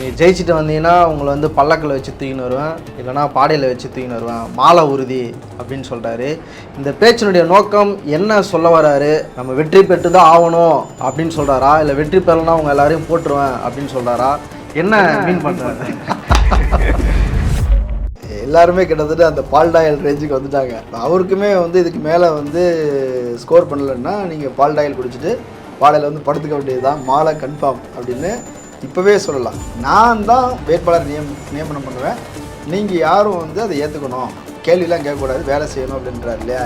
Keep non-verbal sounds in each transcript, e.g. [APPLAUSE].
நீங்கள் ஜெயிச்சுட்டு வந்தீங்கன்னா உங்களை வந்து பல்லக்கில் வச்சு தூக்கின்னு வருவேன். இல்லைனா பாடையில் வச்சு தூக்கின்னு வருவேன். மாலை உறுதி அப்படின்னு சொல்கிறாரு இந்த பேச்சினுடைய நோக்கம் என்ன சொல்ல வராரு? நம்ம வெற்றி பெற்று தான் ஆகணும் அப்படின்னு சொல்கிறாரா இல்லை வெற்றி பெறலைன்னா உங்கள் எல்லாரையும் போட்டுருவேன் அப்படின்னு சொல்கிறாரா என்ன மீன் பண்ணுறாரு எல்லாருமே கிட்டத்தட்ட அந்த பால்டாயல் ரேஞ்சுக்கு வந்துட்டாங்க. அவருக்குமே வந்து இதுக்கு மேலே வந்து ஸ்கோர் பண்ணலைன்னா நீங்கள் பால்டாயல் குடிச்சிட்டு பாலையில் வந்து படுத்துக்க வேண்டியது தான் மாலை கன்ஃபார்ம் அப்படின்னு இப்போவே சொல்லலாம். நான் தான் வேட்பாளர் நியம் நியமனம் பண்ணுவேன். நீங்கள் யாரும் வந்து அதை ஏற்றுக்கணும் கேள்விலாம் கேட்கக்கூடாது. வேலை செய்யணும் அப்படின்றார் இல்லையா?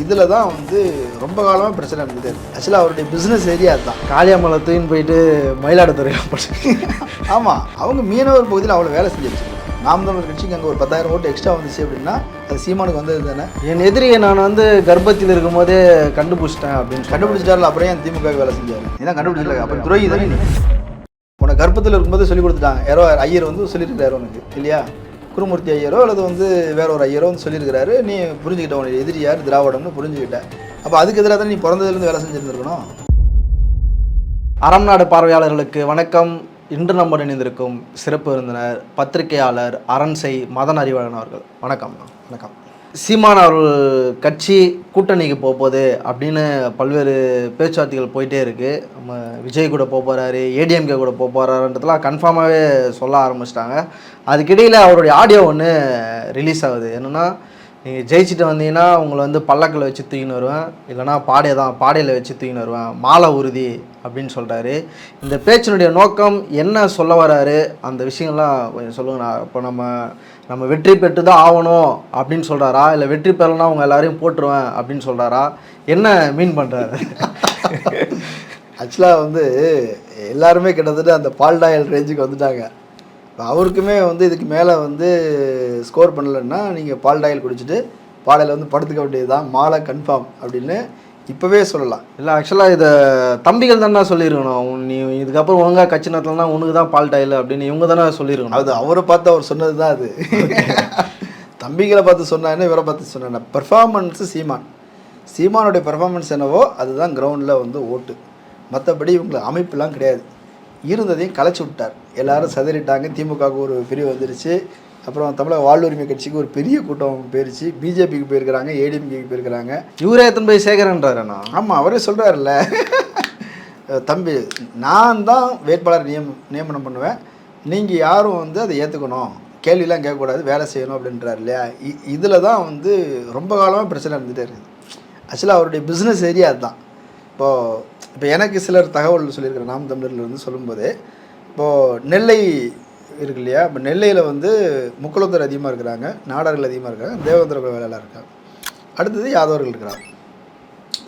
இதில் தான் வந்து ரொம்ப காலமாக பிரச்சனை இருந்தது. ஆக்சுவலாக அவருடைய பிஸ்னஸ் ஏரியா அதுதான். காளியாமலை தூக்கின்னு போயிட்டு மயிலாடுதுறையில் போட்டு [LAUGHS] ஆமாம் அவங்க மீனவர் பகுதியில் அவ்வளோ வேலை செஞ்சிருச்சு நாம் தமிழர் கட்சிக்கு அங்கே ஒரு பத்தாயிரம் ஓட்டு எக்ஸ்ட்ரா வந்துச்சு அப்படின்னா அது சீமானுக்கு வந்தது தானே? என் எதிரியை நான் வந்து கர்ப்பத்தில் இருக்கும்போதே கண்டுபிடிச்சிட்டேன் அப்படின்னு கண்டுபிடிச்சிட்டாருல அப்புறம் ஏன் திமுக வேலை செஞ்சாரு? நீதான் கண்டுபிடிச்சல அப்புறம் துரோகி தானே உனக்கு கர்ப்பத்தில் இருக்கும்போது சொல்லி கொடுத்துட்டாங்க. யாரோ ஐயர் வந்து சொல்லியிருக்கிறாரு உனக்கு இல்லையா? குருமூர்த்தி ஐயரோ அல்லது வந்து வேற ஒரு ஐயரோ வந்து சொல்லியிருக்கிறாரு. நீ புரிஞ்சுக்கிட்ட உனக்கு எதிரி யார்? திராவிடம்னு புரிஞ்சுக்கிட்ட. அப்போ அதுக்கு எதிராக தான் நீ பிறந்ததுலேருந்து வேலை செஞ்சுருந்துருக்கணும்? அறம் நாடு பார்வையாளர்களுக்கு வணக்கம். இன்று நம்ம இணைந்திருக்கும் சிறப்பு விருந்தினர் பத்திரிகையாளர் அரண்சை மதன் அறிவாளன் அவர்கள். வணக்கம் வணக்கம். சீமான் அவர் கட்சி கூட்டணிக்கு போக போகுது அப்படின்னு பல்வேறு பேச்சுவார்த்தைகள் போயிட்டே இருக்கு. நம்ம விஜய் கூட போக போகிறாரு ஏடிஎம்கே கூட போக போகிறாருன்றதுலாம் கன்ஃபார்மாகவே சொல்ல ஆரம்பிச்சிட்டாங்க. அதுக்கிடையில் அவருடைய ஆடியோ ஒன்று ரிலீஸ் ஆகுது. என்னென்னா நீங்கள் ஜெயிச்சுட்டு வந்தீங்கன்னா உங்களை வந்து பல்லக்கில் வச்சு தூக்கின்னு வருவேன். இல்லைனா பாடை தான் பாடையில் வச்சு தூக்கின்னு வருவேன். மாலை உறுதி அப்படின்னு சொல்கிறாரு இந்த பேச்சினுடைய நோக்கம் என்ன சொல்ல வராரு? அந்த விஷயங்கள்லாம் கொஞ்சம் சொல்லுங்கண்ணா இப்போ நம்ம நம்ம வெற்றி பெற்று தான் ஆகணும் அப்படின்னு சொல்கிறாரா இல்லை வெற்றி பெறலைன்னா அவங்க எல்லாரையும் போட்டுருவேன் அப்படின்னு சொல்கிறாரா என்ன மீன் பண்ணுறாரு ஆக்சுவலாக [LAUGHS] வந்து எல்லாருமே கிட்டத்தட்ட அந்த பால்டாயல் ரேஞ்சுக்கு வந்துட்டாங்க. அவருக்குமே வந்து இதுக்கு மேலே வந்து ஸ்கோர் பண்ணலைன்னா நீங்கள் பால்டாயல் குடிச்சிட்டு பாலையில் வந்து படுத்துக்க வேண்டியது தான் மாலை கன்ஃபார்ம் அப்படின்னு இப்போவே சொல்லலாம். இல்லை ஆக்சுவலாக இதை தம்பிகள் தானே சொல்லியிருக்கணும். நீ இதுக்கப்புறம் ஒழுங்காக கட்சி நடத்தலாம் உனக்கு தான் பால் டைல் அப்படின்னு இவங்க தானே சொல்லியிருக்கணும். அது அவரை பார்த்து அவர் சொன்னது தான் அது. தம்பிகளை பார்த்து சொன்னான்னு இவரை பார்த்து சொன்ன பெர்ஃபார்மன்ஸு சீமான். சீமானுடைய பெர்ஃபார்மன்ஸ் என்னவோ அதுதான் கிரவுண்டில் வந்து ஓட்டு. மற்றபடி இவங்களுக்கு அமைப்புலாம் கிடையாது. இருந்ததையும் கலைச்சி விட்டார். எல்லாரும் சதறிட்டாங்க. திமுகவுக்கு ஒரு பிரிவு வந்துருச்சு. அப்புறம் தமிழக வாழ்வுரிமை கட்சிக்கு ஒரு பெரிய கூட்டம் போயிருச்சு. பிஜேபிக்கு போயிருக்கிறாங்க ஏடிஎம்கேக்கு போயிருக்கிறாங்க. இவரே எத்தனை போய் சேகரன்றாருண்ணா ஆமாம் அவரே சொல்கிறாருல்ல தம்பி நான் தான் வேட்பாளர் நியம் நியமனம் பண்ணுவேன். நீங்கள் யாரும் வந்து அதை ஏற்றுக்கணும் கேள்விலாம் கேட்கக்கூடாது. வேலை செய்யணும் அப்படின்றார் இல்லையா? இதில் தான் வந்து ரொம்ப காலமாக பிரச்சனை இருந்துகிட்டே இருக்குது. ஆக்சுவலாக அவருடைய பிஸ்னஸ் ஏரியா அதுதான். இப்போது இப்போ எனக்கு சிலர் தகவல் சொல்லியிருக்கிற நாம் தமிழர்லேருந்து சொல்லும்போது இப்போது நெல்லை இருக்கு இல்லையா? இப்போ நெல்லையில் வந்து முக்குளத்தர் அதிகமாக இருக்கிறாங்க நாடார்கள் அதிகமாக இருக்காங்க தேவேந்திர வேலையெல்லாம் இருக்காங்க. அடுத்தது யாதவர்கள் இருக்கிறாங்க.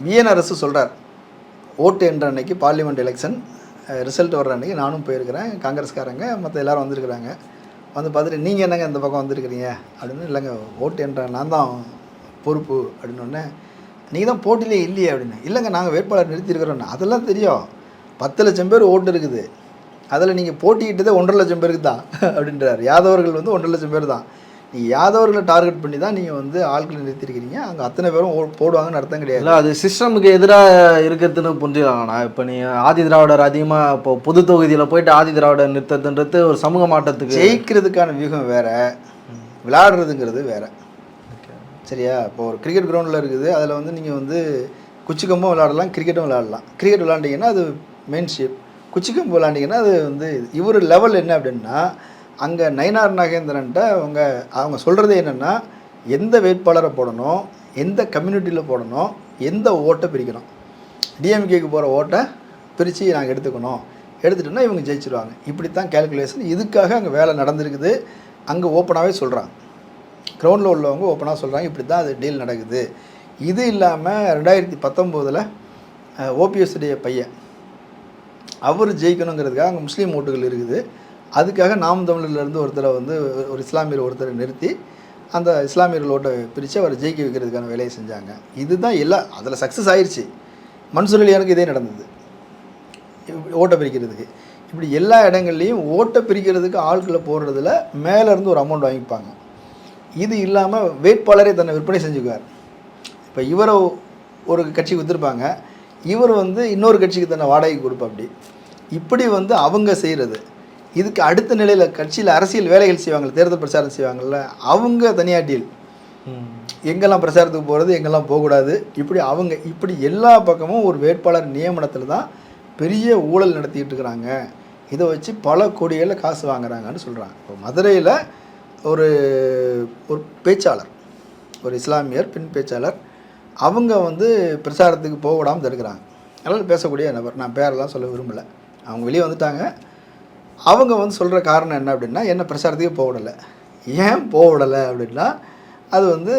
விஎன் அரசு சொல்கிறார் ஓட்டு என்ற அன்னைக்கு பார்லிமெண்ட் எலெக்ஷன் ரிசல்ட் வர்ற அன்றைக்கி நானும் போயிருக்கிறேன் காங்கிரஸ்காரங்க மற்ற எல்லோரும் வந்திருக்கிறாங்க. வந்து பார்த்துட்டு நீங்கள் என்னங்க இந்த பக்கம் வந்திருக்கிறீங்க? அப்படின்னு இல்லைங்க ஓட்டு என்ற நான் தான் பொறுப்பு. அப்படின்னு ஒன்று நீங்கள் தான் போட்டியிலே இல்லையே அப்படின்னு. இல்லைங்க நாங்கள் வேட்பாளர் நிறுத்தியிருக்கிறோம் அதெல்லாம் தெரியும். பத்து லட்சம் பேர் ஓட்டு இருக்குது. அதில் நீங்கள் போட்டிக்கிட்டதே ஒன்றரை லட்சம் பேருக்கு தான் [LAUGHS] அப்படின்றார். யாதவர்கள் வந்து ஒன்றரை லட்சம் பேர் தான். நீங்கள் யாதவர்களை டார்கெட் பண்ணி தான் நீங்கள் வந்து ஆட்களை நிறுத்திருக்கிறீங்க அங்கே அத்தனை பேரும் ஓ- போடுவாங்கன்னு அர்த்தம் கிடையாது. இல்லை அது சிஸ்டமுக்கு எதிராக இருக்கிறதுன்னு புரிஞ்சுக்கலாங்கண்ணா இப்போ நீ ஆதி திராவிடர் அதிகமாக இப்போ பொது தொகுதியில் போயிட்டு ஆதி திராவிடர் நிறுத்ததுன்றது ஒரு சமூக மாற்றத்துக்கு ஜெயிக்கிறதுக்கான வியூகம் வேற. விளையாடுறதுங்கிறது வேற. சரியா? இப்போ ஒரு கிரிக்கெட் கிரவுண்டில் இருக்குது. அதில் வந்து நீங்கள் வந்து குச்சிக்கம்பும் விளாடலாம் கிரிக்கெட்டும் விளாடலாம் கிரிக்கெட் விளாண்டிங்கன்னா அது மெயின் ஷேப் குச்சிக்கம்பு விளாண்டிங்கன்னா அது வந்து இவர் லெவல் என்ன அப்படின்னா அங்கே நயனார் நாகேந்திரன்ட்ட அவங்க அவங்க சொல்கிறது என்னென்னா எந்த வேட்பாளரை போடணும் எந்த கம்யூனிட்டியில் போடணும் எந்த ஓட்டை பிரிக்கணும். டிஎம்கேக்கு போகிற ஓட்டை பிரித்து நாங்கள் எடுத்துக்கணும். எடுத்துட்டோம்னா இவங்க ஜெயிச்சிருவாங்க. இப்படி தான் கேல்குலேஷன் இதுக்காக அங்கே வேலை நடந்திருக்குது. அங்கே ஓப்பனாகவே சொல்கிறாங்க க்ரௌண்டில் உள்ளவங்க ஓப்பனாக சொல்கிறாங்க இப்படி தான் அது டீல் நடக்குது. இது இல்லாமல் ரெண்டாயிரத்தி பத்தொம்போதில் ஓபிஎஸ்டைய பையன் அவர் ஜெயிக்கணுங்கிறதுக்காக அங்கே முஸ்லீம் ஓட்டுகள் இருக்குது. அதுக்காக நாம் தமிழர்லேருந்து ஒருத்தரை வந்து ஒரு இஸ்லாமியர் ஒருத்தரை நிறுத்தி அந்த இஸ்லாமியர்கள் ஓட்டை பிரித்து அவரை ஜெயிக்க வைக்கிறதுக்கான வேலையை செஞ்சாங்க. இதுதான் எல்லாம் அதில் சக்ஸஸ் ஆயிடுச்சு மன்சூர் அலியானுக்கு இதே நடந்தது. ஓட்டை பிரிக்கிறதுக்கு. இப்படி எல்லா இடங்கள்லையும் ஓட்டை பிரிக்கிறதுக்கு ஆட்களை போடுறதுல மேலேருந்து ஒரு அமௌண்ட் வாங்கிப்பாங்க. இது இல்லாமல் வேட்பாளரே தன்னை விற்பனை செஞ்சுக்குவார். இப்போ இவரை ஒரு கட்சிக்கு விற்றுருப்பாங்க இவர் வந்து இன்னொரு கட்சிக்கு தன்னை வாடகைக்கு கொடுப்பாப்படி இப்படி வந்து அவங்க செய்கிறது இதுக்கு அடுத்த நிலையில் கட்சியில் அரசியல் வேலைகள் செய்வாங்க தேர்தல் பிரச்சாரம் செய்வாங்கல்ல அவங்க தனியாக டீல். எங்கெல்லாம் பிரச்சாரத்துக்கு போகிறது எங்கெல்லாம் போகக்கூடாது இப்படி அவங்க இப்படி எல்லா பக்கமும் ஒரு வேட்பாளர் நியமனத்தில் தான் பெரிய ஊழல் நடத்திக்கிட்டு இருக்கிறாங்க. இதை வச்சு பல கோடிகளில் காசு வாங்குறாங்கன்னு சொல்கிறாங்க இப்போ மதுரையில் ஒரு ஒரு பேச்சாளர் ஒரு இஸ்லாமியர் பெண் பேச்சாளர். அவங்க வந்து பிரச்சாரத்துக்கு போக விடாமல் தடுக்கிறாங்க. அதனால் பேசக்கூடிய நபர் நான் பேரெல்லாம் சொல்ல விரும்பலை. அவங்க வெளியே வந்துட்டாங்க. அவங்க வந்து சொல்கிற காரணம் என்ன அப்படின்னா என்ன பிரச்சாரத்துக்கே போக விடலை. ஏன் போக விடலை அப்படின்னா அது வந்து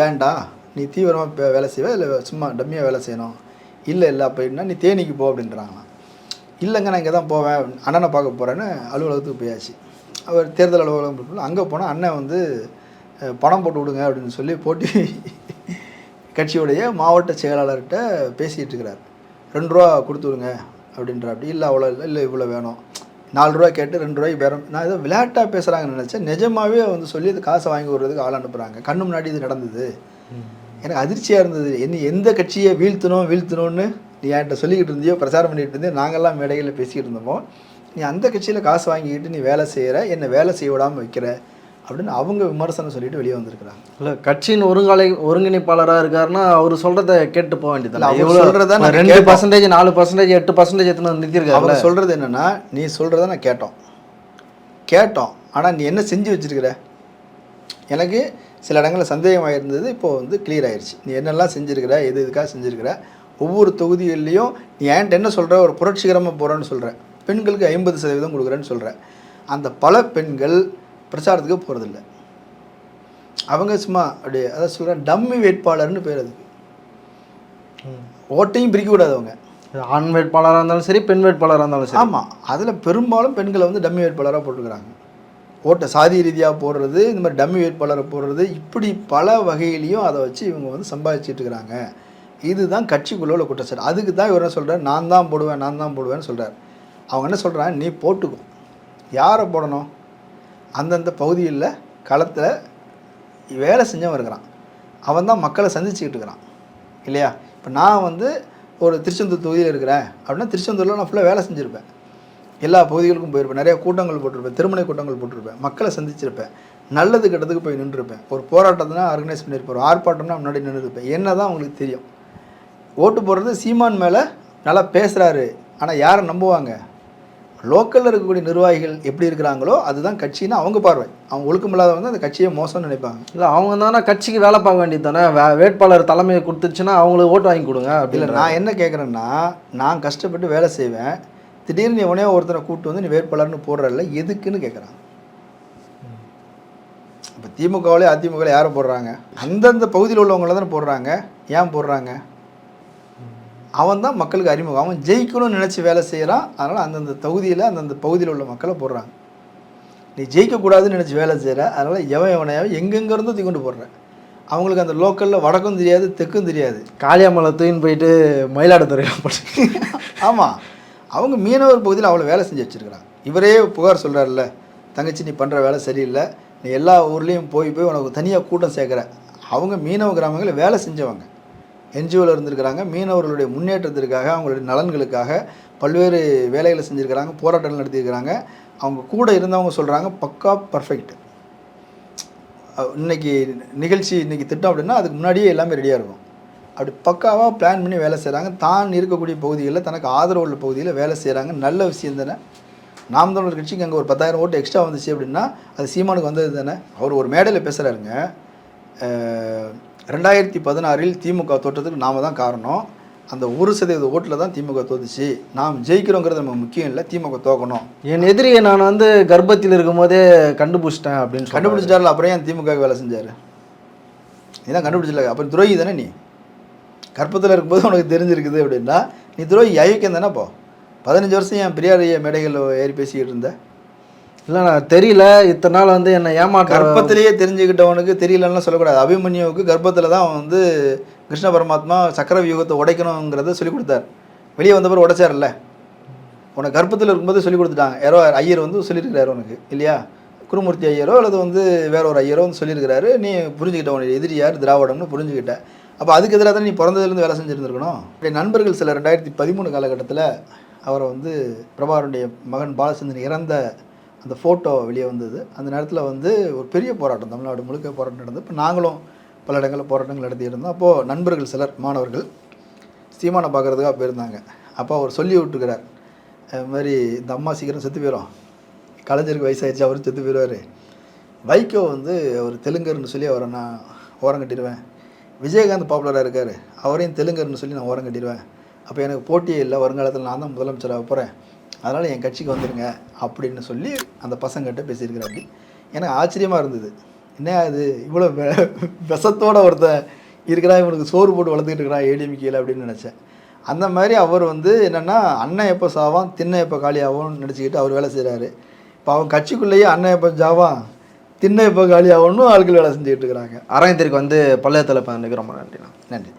வேண்டாம் நீ தீவிரமாக வேலை செய்வ இல்லை சும்மா டம்மியாக வேலை செய்யணும். இல்லை இல்லை அப்படின்னா நீ தேனிக்கு போ அப்படின்றாங்களாம். இல்லைங்க நான் இங்கே தான் போவேன் அண்ணனை பார்க்க போகிறேன்னு அலுவலகத்துக்கு போயாச்சு. அவர் தேர்தல் அலுவலகம் அங்கே போனால் அண்ணன் வந்து பணம் போட்டு விடுங்க அப்படின்னு சொல்லி போட்டி [LAUGHS] கட்சியுடைய மாவட்ட செயலாளர்கிட்ட பேசிகிட்டு இருக்கிறார். ரெண்டு ரூபா கொடுத்து விடுங்க அப்படின்ற அப்படி இல்லை அவ்வளோ இல்லை இல்லை இவ்வளோ வேணும். நாலு ரூபா கேட்டு ரெண்டு ரூபாய்க்கு பேரம் நான் ஏதோ விளையாட்டாக பேசுகிறாங்கன்னு நினச்சேன். நிஜமாவே வந்து சொல்லி அது காசை வாங்கி விடுறதுக்கு ஆள் அனுப்புகிறாங்க கண்ணு முன்னாடி இது நடந்தது. எனக்கு அதிர்ச்சியாக இருந்தது. என்ன எந்த கட்சியை வீழ்த்தணும் வீழ்த்தணும்னு நீ என்கிட்ட சொல்லிக்கிட்டு இருந்தியோ பிரச்சாரம் பண்ணிகிட்டு இருந்தியோ நாங்கள்லாம் மேடைகளில் பேசிக்கிட்டு இருந்தோமோ நீ அந்த கட்சியில் காசு வாங்கிக்கிட்டு நீ வேலை செய்கிற என்னை வேலை செய்ய விடாமல் வைக்கிற அப்படின்னு அவங்க விமர்சனம் சொல்லிட்டு வெளியே வந்திருக்கிறாங்க. இல்ல கட்சியின் ஒருங்காலை ஒருங்கிணைப்பாளரா இருக்காருன்னா அவர் சொல்றத கேட்டு போக இல்ல, வேண்டியது அவர் எவ்வளவு சொல்றத நாங்க ரெண்டு. பர்சன்டேஜ் நாலு பர்சன்டேஜ் எட்டு பர்சன்டேஜ் எத்தனை நிறுத்திருக்காரு சொல்கிறது என்னென்னா நீ சொல்கிறத நான் கேட்டோம். கேட்டோம். ஆனால் நீ என்ன செஞ்சு வச்சிருக்கிற? எனக்கு சில இடங்களில் சந்தேகமாக இருந்தது இப்போது வந்து clear ஆயிருச்சு. நீ என்னெல்லாம் செஞ்சுருக்கிற எது எதுக்காக செஞ்சுருக்கிற? ஒவ்வொரு தொகுதிகள்லையும் நீ என்கிட்ட என்ன சொல்கிற ஒரு புரட்சிகரமாக போகிறேன்னு சொல்கிற பெண்களுக்கு ஐம்பது சதவீதம் கொடுக்குறேன்னு சொல்கிற அந்த பல பெண்கள் பிரச்சாரத்துக்கு போகிறதில்ல அவங்க சும்மா அப்படியே அதான் சொல்கிறேன் டம்மி வேட்பாளர்னு பேர் அதுக்கு. ஓட்டையும் பிரிக்க கூடாது அவங்க. ஆண் வேட்பாளராக இருந்தாலும் சரி பெண் வேட்பாளராக இருந்தாலும் சரி. ஆமாம் அதில் பெரும்பாலும் பெண்களை வந்து டம்மி வேட்பாளராக போட்டுக்கிறாங்க ஓட்டை சாதி ரீதியாக போடுறது இந்த மாதிரி டம்மி வேட்பாளரை போடுறது இப்படி பல வகையிலையும் அதை வச்சு இவங்க வந்து சம்பாதிச்சிட்டு இருக்கிறாங்க. இதுதான் கட்சிக்குள்ள உள்ள குற்றச்சாட்டு. அதுக்கு தான் இவர் என்ன சொல்கிறார் நான் தான் போடுவேன் நான் தான் போடுவேன்னு சொல்கிறார் அவன் என்ன சொல்கிறான் நீ போட்டுக்கும் யாரை போடணும்? அந்தந்த பகுதியில் களத்தில் வேலை செஞ்சவன் இருக்கிறான். அவன் தான் மக்களை சந்திச்சுக்கிட்டு இருக்கிறான். இல்லையா? இப்போ நான் வந்து ஒரு திருச்செந்தூர் தொகுதியில் இருக்கிறேன். அப்படின்னா திருச்செந்தூரில் நான் ஃபுல்லாக வேலை செஞ்சுருப்பேன். எல்லா பகுதிகளுக்கும் போயிருப்பேன். நிறைய கூட்டங்கள் போட்டிருப்பேன். திருமண கூட்டங்கள் போட்டிருப்பேன். மக்களை சந்திச்சிருப்பேன். நல்லது கெட்டதுக்கு போய் நின்றுருப்பேன். ஒரு போராட்டத்தினா ஆர்கனைஸ் பண்ணியிருப்பேன் ஒரு ஆர்ப்பாட்டம்னா முன்னாடி நின்றுருப்பேன். என்ன தான் அவங்களுக்கு தெரியும். ஓட்டு போடுறது சீமான் மேலே நல்லா பேசுகிறாரு ஆனால் யாரை நம்புவாங்க? லோக்கலில் இருக்கக்கூடிய நிர்வாகிகள் எப்படி இருக்கிறாங்களோ அதுதான் கட்சின்னு அவங்க பார்வை. அவங்க ஒழுக்கமில்லாதவங்க அந்த கட்சியை மோசம்னு நினைப்பாங்க. இல்லை அவங்க தானே கட்சிக்கு வேலை பார்க்க வேண்டியது தானே? வேட்பாளர் தலைமையை கொடுத்துச்சுன்னா அவங்களுக்கு ஓட்டு வாங்கி கொடுங்க இல்லை அப்படின்னு நான் என்ன கேட்குறேன்னா நான் கஷ்டப்பட்டு வேலை செய்வேன் திடீர்னு நீ உடனே ஒருத்தரை கூப்பிட்டு வந்து நீ வேட்பாளர்னு போடுறல்ல எதுக்குன்னு கேட்குறான் இப்போ திமுகவிலே அதிமுகவில் யாரை போடுறாங்க? அந்தந்த பகுதியில் உள்ளவங்கள தானே போடுறாங்க. ஏன் போடுறாங்க? அவன் தான் மக்களுக்கு அறிமுகம். அவன் ஜெயிக்கணும்னு நினச்சி வேலை செய்கிறான் அதனால் அந்தந்த தொகுதியில் அந்தந்த பகுதியில் உள்ள மக்களை போடுறாங்க. நீ ஜெயிக்கக்கூடாதுன்னு நினச்சி வேலை செய்கிற அதனால் எவன் எவனையாவது எங்கெங்கேருந்தோ தூக்கி கொண்டு போடுற. அவங்களுக்கு அந்த லோக்கலில் வடக்கும் தெரியாது தெற்கும் தெரியாது. காளியாமலை தூக்கின்னு போயிட்டு மயிலாடுதுறையில் போட்டு. ஆமாம் அவங்க மீனவர் பகுதியில் அவ்வளோ வேலை செஞ்சு வச்சுருக்கிறாங்க. இவரே புகார் சொல்கிறாருல்ல தங்கச்சி நீ பண்ணுற வேலை சரியில்லை. நீ எல்லா ஊர்லேயும் போய் போய் உனக்கு தனியாக கூட்டம் சேர்க்குற. அவங்க மீனவ கிராமங்களில் வேலை செஞ்சவங்க. என்ஜிஓவில் இருந்திருக்கிறாங்க. மீனவர்களுடைய முன்னேற்றத்திற்காக அவங்களுடைய நலன்களுக்காக பல்வேறு வேலைகளை செஞ்சுருக்கிறாங்க போராட்டங்கள் நடத்தியிருக்கிறாங்க. அவங்க கூட இருந்தவங்க சொல்கிறாங்க பக்கா பர்ஃபெக்ட். இன்னைக்கு நிகழ்ச்சி இன்றைக்கி திட்டம் அப்படின்னா அதுக்கு முன்னாடியே எல்லாமே ரெடியாக இருக்கும். அப்படி பக்காவாக பிளான் பண்ணி வேலை செய்கிறாங்க தான் இருக்கக்கூடிய பகுதிகளில் தனக்கு ஆதரவு உள்ள பகுதியில் வேலை செய்கிறாங்க நல்ல விஷயம் தானே. நாம் தமிழர் கட்சிக்கு அங்கே ஒரு பத்தாயிரம் ஓட்டு எக்ஸ்ட்ரா வந்துச்சு அப்படின்னா அது சீமானுக்கு வந்தது தானே. அவர் ஒரு மேடையில் பேசுகிறாருங்க ரெண்டாயிரத்தி பதினாறில் திமுக தோற்றத்துக்கு நாம தான் காரணம். அந்த ஒரு சதவீத ஓட்டில் தான் திமுக தோத்துச்சு. நாம் ஜெயிக்கிறோங்கிறது நமக்கு முக்கியம் இல்லை திமுக தோக்கணும். என் எதிரியை நான் வந்து கர்ப்பத்தில் இருக்கும்போதே கண்டுபிடிச்சிட்டேன் அப்படின்னு கண்டுபிடிச்சிட்டார்ல அப்புறம் ஏன் திமுக வேலை செஞ்சார்? இதான் கண்டுபிடிச்சல. அப்புறம் துரோகி தானே நீ? கற்பத்தில் இருக்கும்போது உனக்கு தெரிஞ்சிருக்குது அப்படின்னா நீ துரோகி அயோக்கியம் தானே போ. பதினஞ்சு வருஷம் என் பெரியார் மேடைகளில் ஏறி பேசிக்கிட்டு இருந்த. இல்லைண்ணா தெரியல. இத்தனை நாள் வந்து என்னை ஏமாற்ற கர்ப்பத்திலேயே தெரிஞ்சுக்கிட்டவனுக்கு தெரியலன்னு சொல்லக்கூடாது. அபிமன்யுவுக்கு கர்ப்பத்தில் தான் அவன் வந்து கிருஷ்ண பரமாத்மா சக்கர வியூகத்தை உடைக்கணுங்கிறத சொல்லி கொடுத்தார். வெளியே வந்த உடைச்சார்ல. உனக்கு கர்ப்பத்தில் இருக்கும்போது சொல்லி கொடுத்துட்டான். யாரோ ஐயர் வந்து சொல்லியிருக்கிறாரு உனக்கு இல்லையா? குருமூர்த்தி ஐயரோ அல்லது வந்து வேற ஒரு ஐயரோ வந்து சொல்லியிருக்கிறாரு. நீ புரிஞ்சுக்கிட்ட உன்னுடைய எதிரி யார்? திராவிடம்னு புரிஞ்சுக்கிட்ட. அப்போ அதுக்கு எதிராக தான் நீ பிறந்ததுலேருந்து வேலை செஞ்சுருந்துருக்கணும்? அப்படி நண்பர்கள் சில ரெண்டாயிரத்தி பதிமூணு காலகட்டத்தில் அவரை வந்து பிரபாகருடைய மகன் பாலச்சந்திரன் இறந்த அந்த ஃபோட்டோ வெளியே வந்தது. அந்த நேரத்தில் வந்து ஒரு பெரிய போராட்டம் தமிழ்நாடு முழுக்க போராட்டம் நடந்தது. இப்போ நாங்களும் பல இடங்களில் போராட்டங்கள் நடத்திட்டு இருந்தோம் அப்போது நண்பர்கள் சிலர் மாணவர்கள் சீமானை பார்க்குறதுக்காக போயிருந்தாங்க. அப்போ அவர் சொல்லி விட்டுருக்கிறார். அது மாதிரி இந்த அம்மா சீக்கிரம் செத்து போயிடும் கலைஞருக்கு வயசாகிடுச்சு அவரும் செத்து போயிடுவார். வைகோ வந்து அவர் தெலுங்கர்னு சொல்லி அவரை நான் ஓரம் கட்டிடுவேன் விஜயகாந்த் பாப்புலராக இருக்கார். அவரையும் தெலுங்கர்னு சொல்லி நான் ஓரம் கட்டிடுவேன் அப்போ எனக்கு போட்டியே இல்லை. வருங்காலத்தில் நான் தான் முதலமைச்சராக போகிறேன் அதனால் என் கட்சிக்கு வந்துடுங்க அப்படின்னு சொல்லி அந்த பசங்கிட்ட பேசியிருக்கிறாப்படி எனக்கு ஆச்சரியமாக இருந்தது. என்ன அது இவ்வளோ விஷத்தோட ஒருத்தன் இருக்கிறான் இவனுக்கு சோறு போட்டு வளர்த்துக்கிட்டு இருக்கிறான் ஏடிஎம்கேல அப்படின்னு நினச்சேன். அந்த மாதிரி அவர் வந்து என்னென்னா அண்ணன் எப்போ சாவான் திண்ணை எப்போ காலியாகும்னு நினச்சிக்கிட்டு அவர் வேலை செய்கிறாரு இப்போ அவன் கட்சிக்குள்ளேயே அண்ணன் எப்போ ஜாவான் திண்ணை எப்போ காலியாகும்னு ஆட்கள் வேலை செஞ்சுக்கிட்டு இருக்கிறாங்க. அரங்கத்திற்கு வந்து பள்ளியத்தில் இப்போ ரொம்ப நன்றிண்ணா நன்றி.